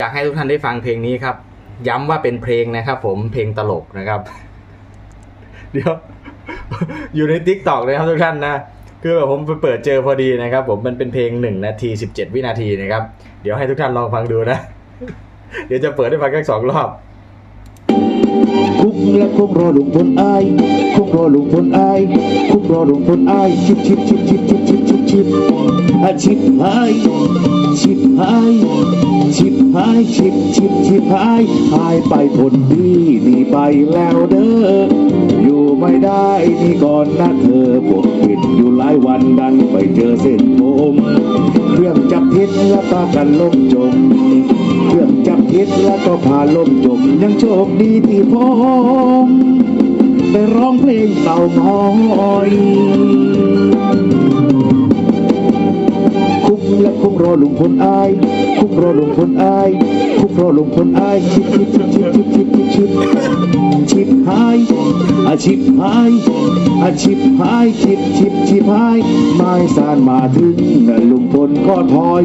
อยากให้ทุกท่านได้ฟังเพลงนี้ครับ ย้ำว่าเป็นเพลงนะครับ ผมเพลงตลกนะครับ เดี๋ยว อยู่ในทิกตอกเลยครับทุกท่านนะคือแบบผมไปเปิดเจอพอดีนะครับ ผมมันเป็นเพลง1นาที17วินาทีนะครับ เดี๋ยวให้ทุกท่านลองฟังดูนะ เดี๋ยวจะเปิดให้ฟังแค่สองรอบคุกและคงรอลุงพลอายคงรอลุงพลอายคุกรอลุงพลอายชิบชิบชิบชิบ ชิบอาชิบหายชิบหายชิบหายชิบชิบชิบหายหายไปคนดีหนีไปแล้วเด้ออยู่ไม่ได้นี่ก่อนนะเธอปกปิดอยู่หลายวันดันไปเจอเส้นผมเครื่องจับพิษและปากันล่มจมเครื่องจับพิษแล้วก็พาล่มจมยังโชคดีที่ผมได้ร้องเพลงเต่าน้อย และคุกรอลุงพลอายคุกรอลุงพลอายคุกรอลุงพลอายชิบชิบชิบชิบชิบชิบชิบชิบหายอาชิบหายอาชิบหายชิบชิบชิบหายไม้สานมาถึงน่ะลุงพลก็ถอย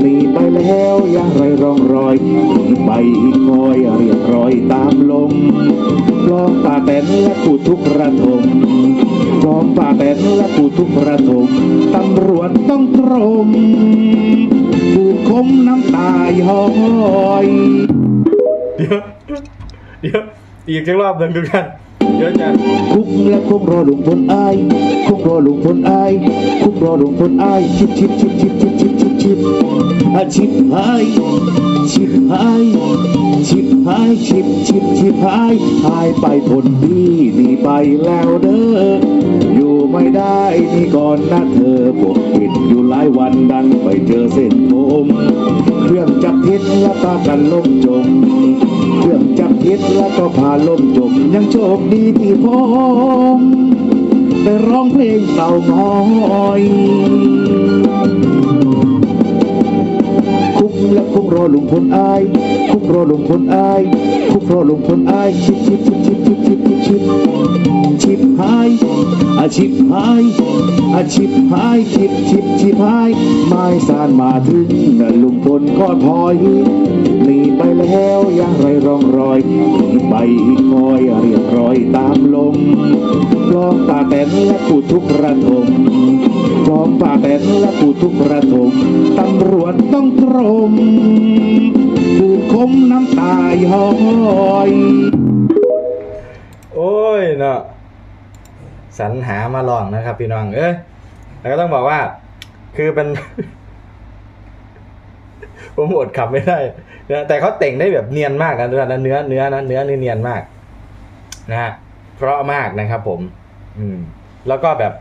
หนีไปแล้วอย่างไรร่องรอยหนีไปคอยเรียบร้อยตามลมลองป่าแตนและกูทุกระทม องป่าแตนและกูทุกระทมตำรวจต้องตรมคืนคมน้ำตาย้อยเดี๋ยวเดี๋ยวอีกสักรอบหนึ่งทุกท่านเดี๋ยวจะคุกและคุกรอลุงพลอายคุกรอลุงพลอายคุกรอลุงพลอายชิบชิบชิบชิบชิบชิบชิบชิบอาชิบหายชิบหาย ชิบหายชิบชิบชิบหายหายไปคนดีนี่ไปแล้วเด้ออยู่ไม่ได้นี่ก่อนนะเธอปกปิดอยู่หลายวันดันไปเจอเส้นผมเครื่องจับพิษและปากันล่มจม เครื่องจับพิษแล้วก็พาล่มจม ยังโชคดีที่ผมได้ร้องเพลงเต่าน้อย คุกรอลุงพลอาย คุกรอลุงพลอาย คุกรอลุงพลอายชิบชิบชิบชิบชิบชิบชิบชิบชิบหายอาชิบหายอาชิบหายชิบชิบชิบหายไม้สานมาถึงน่ะลุงพลก็ถอยหนีไปแล้วย่างไรร่องรอยหนีไปคอยเรียบร้อยตามลมลองป่าแตนและกูทุกระทม พร้อมป่าแตนและกูทุกระทมตำรวจต้องตรมคืนคมน้ำตาย้อยโอ้ยเนาะสรรหามาลองนะครับ พี่น้อง เอ้ยแล้วก็ต้องบอกว่า คือเป็น ผมอดขับไม่ได้นะแต่เขาแต่งได้แบบเนียนมากนะนะเนื้อเนื้อนะเนื้อนี่เนียนมาก นะฮะเพราะมากนะครับผม อืม แล้วก็แบบ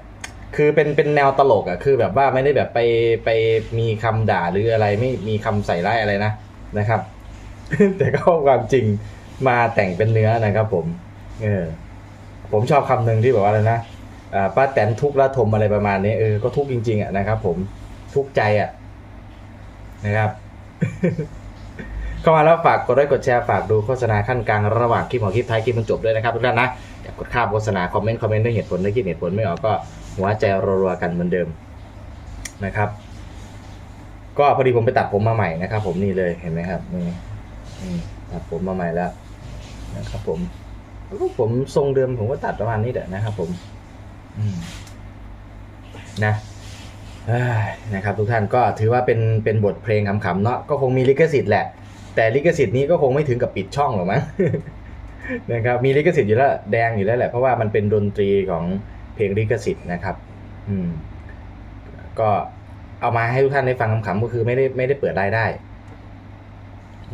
คือเป็นเป็นแนวตลกอะคือแบบว่าไม่ได้แบบไปไปมีคำด่าหรืออะไรไม่มีคำใส่ร้ายอะไรนะนะครับ แต่ก็ความจริงมาแต่งเป็นเนื้อนะครับผมเออผมชอบคำหนึ่งที่บอกว่าอะไรนะอ่าป้าแตนทุกข์ระทมอะไรประมาณนี้เออก็ทุกข์จริงๆอะนะครับผมทุกข์ใจอะนะครับ เข้ามาแล้วฝากกดไลค์กดแชร์ฝากดูโฆษณาขั้นกลางระหว่างคลิปของคลิปท้ายคลิปมันจบด้วยนะครับทุกท่านนะอยากกดข้ามโฆษณาคอมเมนต์คอมเมนต์ด้วยเหตุผลด้วยคิดเหตุผลไม่ออกก็ หัวใจรัวๆกันเหมือนเดิมนะครับ ก็พอดีผมไปตัดผมมาใหม่นะครับ ผมนี่เลยเห็นไหมครับนี่ตัดผมมาใหม่แล้วนะครับ ผมแล้ผมทรงเดิมผมก็ตัดประมาณนี้แหละนะครับ ผมนะนะครับ ทุกท่านก็ถือว่าเป็นเป็นบทเพลงขำๆเนาะก็คงมีลิขสิทธิ์แหละ แต่ลิขสิทธิ์นี้ก็คงไม่ถึงกับปิดช่องหรอกมั้งนะครับมีลิขสิทธิ์อยู่แล้วแดงอยู่แล้วแหละเพราะว่ามันเป็นดนตรีของ เพลงลิขสิทธิ์นะครับ อืม ก็เอามาให้ทุกท่านได้ฟังขำๆก็คือไม่ได้ไม่ได้เปิดรายได้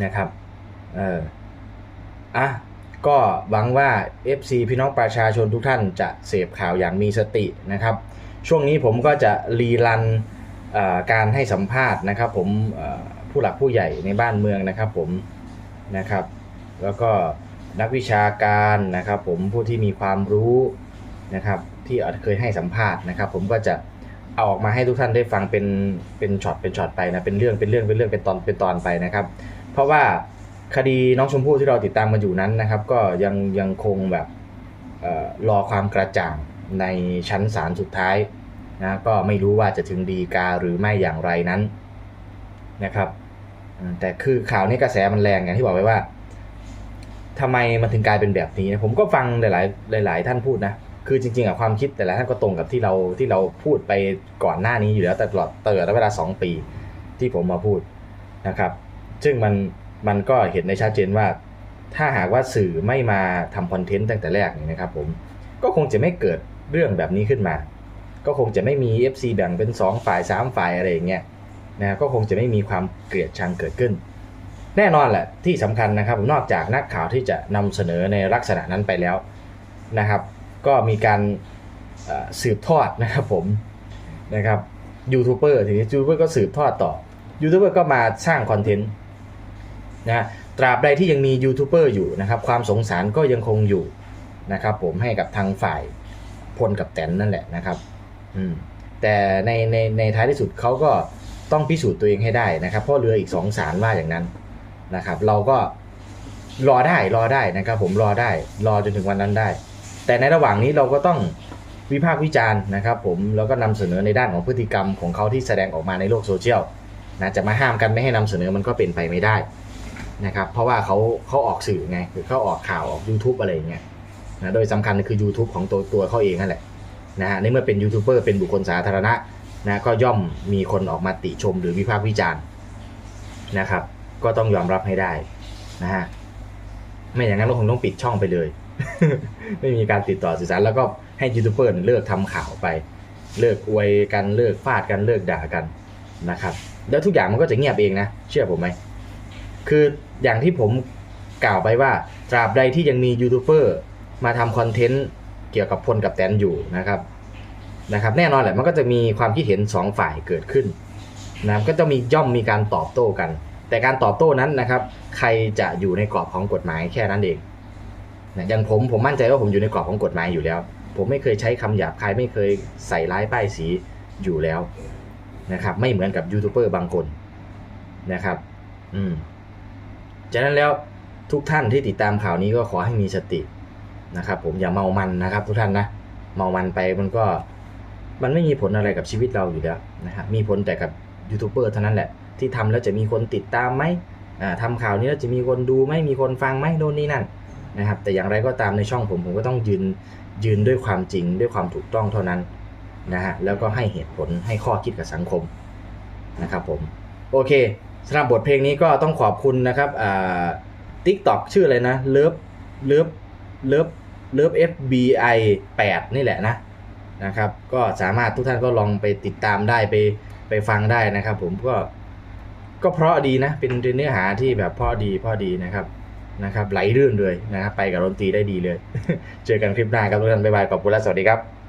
นะครับ เอออะก็หวังว่า FC พี่น้องประชาชนทุกท่านจะเสพข่าวอย่างมีสตินะครับ ช่วงนี้ผมก็จะรีรันอ่อการให้สัมภาษณ์นะครับ ผมผู้หลักผู้ใหญ่ในบ้านเมืองนะครับ ผมนะครับ แล้วก็นักวิชาการนะครับ ผมผู้ที่มีความรู้ นะครับที่เคยให้สัมภาษณ์นะครับ ผมก็จะเอาออกมาให้ทุกท่านได้ฟังเป็นเป็นช็อตเป็นช็อตไปนะเป็นเรื่องเป็นเรื่องเป็นเรื่องเป็นตอนเป็นตอนไปนะครับ เพราะว่าคดีน้องชมพู่ที่เราติดตามมาอยู่นั้นนะครับ ก็ยังยังคงแบบเออรอความกระจ่างในชั้นศาลสุดท้ายนะก็ไม่รู้ว่าจะถึงดีกาหรือไม่อย่างไรนั้นนะครับ แต่คือข่าวนี้กระแสมันแรงอย่างที่บอกไว้ว่าทำไมมันถึงกลายเป็นแบบนี้นะผมก็ฟังหลาย ๆ หลาย ๆ ท่านพูดนะ คือจริงๆอะความคิดแต่ละท่านก็ตรงกับที่เราที่เราพูดไปก่อนหน้านี้อยู่แล้วแต่ตลอดเติร์ดเวลาสองปีที่ผมมาพูดนะครับ ซึ่งมันมันก็เห็นในชัดเจนว่า ถ้าหากว่าสื่อไม่มาทำคอนเทนต์ตั้งแต่แรกนี่นะครับผมก็คงจะไม่เกิดเรื่องแบบนี้ขึ้นมา ก็คงจะไม่มี FC แบ่งเป็น 2 ฝ่าย 3 ฝ่ายอะไรอย่างเงี้ยนะก็คงจะไม่มีความเกลียดชังเกิดขึ้น แน่นอนแหละที่สำคัญนะครับนอกจากนักข่าวที่จะนำเสนอในลักษณะนั้นไปแล้วนะครับ ก็มีการสืบทอดนะครับผมนะครับยูทูบเบอร์ทีนี้ยูทูบเบอร์ก็สืบทอดต่อยูทูบเบอร์ก็มาสร้างคอนเทนต์นะตราบใดที่ยังมียูทูบเบอร์อยู่นะครับ ความสงสารก็ยังคงอยู่นะครับผมให้กับทางฝ่ายพลกับแตนนั่นแหละนะครับอืมแต่ในในในท้ายที่สุดเขาก็ต้องพิสูจน์ตัวเองให้ได้นะครับ เพราะเรืออีกสองสารว่าอย่างนั้นนะครับ เราก็รอได้รอได้นะครับ ผมรอได้ รอจนถึงวันนั้นได้ แต่ในระหว่างนี้เราก็ต้องวิพากษ์วิจารณ์นะครับ ผมแล้วก็นำเสนอในด้านของพฤติกรรมของเขาที่แสดงออกมาในโลกโซเชียลนะจะมาห้ามกันไม่ให้นำเสนอมันก็เป็นไปไม่ได้นะครับ เพราะว่าเขาเขาออกสื่อไงคือเขาออกข่าวออก YouTube อะไรอย่างเงี้ยนะโดยสำคัญคือ YouTube ของตัวตัวเขาเองนั่นแหละนะฮะในเมื่อเป็นยูทูบเบอร์เป็นบุคคลสาธารณะนะก็ย่อมมีคนออกมาติชมหรือวิพากษ์วิจารณ์นะครับ ก็ต้องยอมรับให้ได้นะฮะไม่อย่างนั้นเราคงต้องปิดช่องไปเลย ไม่มีการติดต่อสื่อสารแล้วก็ให้ยูทูบเบอร์เลิกทำข่าวไป เลิกอวยกันเลิกฟาดกันเลิกด่ากันนะครับแล้วทุกอย่างมันก็จะเงียบเองนะ เชื่อผมไหม คืออย่างที่ผมกล่าวไปว่าตราบใดที่ยังมียูทูบเบอร์มาทำคอนเทนต์เกี่ยวกับพลกับแตนอยู่นะครับนะครับแน่นอนแหละมันก็จะมีความคิดเห็นสองฝ่ายเกิดขึ้นนะก็จะมีย่อมมีการตอบโต้กัน แต่การตอบโต้นั้นนะครับ ใครจะอยู่ในกรอบของกฎหมายแค่นั้นเอง อย่างผมผมมั่นใจว่าผมอยู่ในกรอบของกฎหมายอยู่แล้ว ผมไม่เคยใช้คำหยาบคายไม่เคยใส่ร้ายป้ายสีอยู่แล้วนะครับไม่เหมือนกับยูทูบเบอร์บางคนนะครับ อืมฉะนั้นแล้วทุกท่านที่ติดตามข่าวนี้ก็ขอให้มีสตินะครับ ผมอย่าเมามันนะครับ ทุกท่านนะเมามันไปมันก็มันไม่มีผลอะไรกับชีวิตเราอยู่แล้วนะครับมีผลแต่กับยูทูบเบอร์เท่านั้นแหละ ที่ทำแล้วจะมีคนติดตามไหมอ่าทำข่าวนี้แล้วจะมีคนดูไหมมีคนฟังไหมโน่นนี่นั่น นะครับ แต่อย่างไรก็ตามในช่องผมผมก็ต้องยืนยืนด้วยความจริงด้วยความถูกต้องเท่านั้นนะฮะแล้วก็ให้เหตุผลให้ข้อคิดกับสังคมนะครับผมโอเคสำหรับบทเพลงนี้ก็ต้องขอบคุณนะครับอ่าทิกตอกชื่ออะไรนะเลิฟเลิฟเลิฟเลิฟ FBI 8 นี่แหละนะนะครับ ก็สามารถทุกท่านก็ลองไปติดตามได้ไปไปฟังได้นะครับ ผมก็ก็เพราะดีนะเป็นเนื้อหาที่แบบพราะดีพราะดีนะครับ นะครับไหลรื่นเลยนะครับไปกับดนตรีได้ดีเลย เจอกันคลิปหน้าครับทุกท่านบ๊ายบายขอบคุณและสวัสดีครับ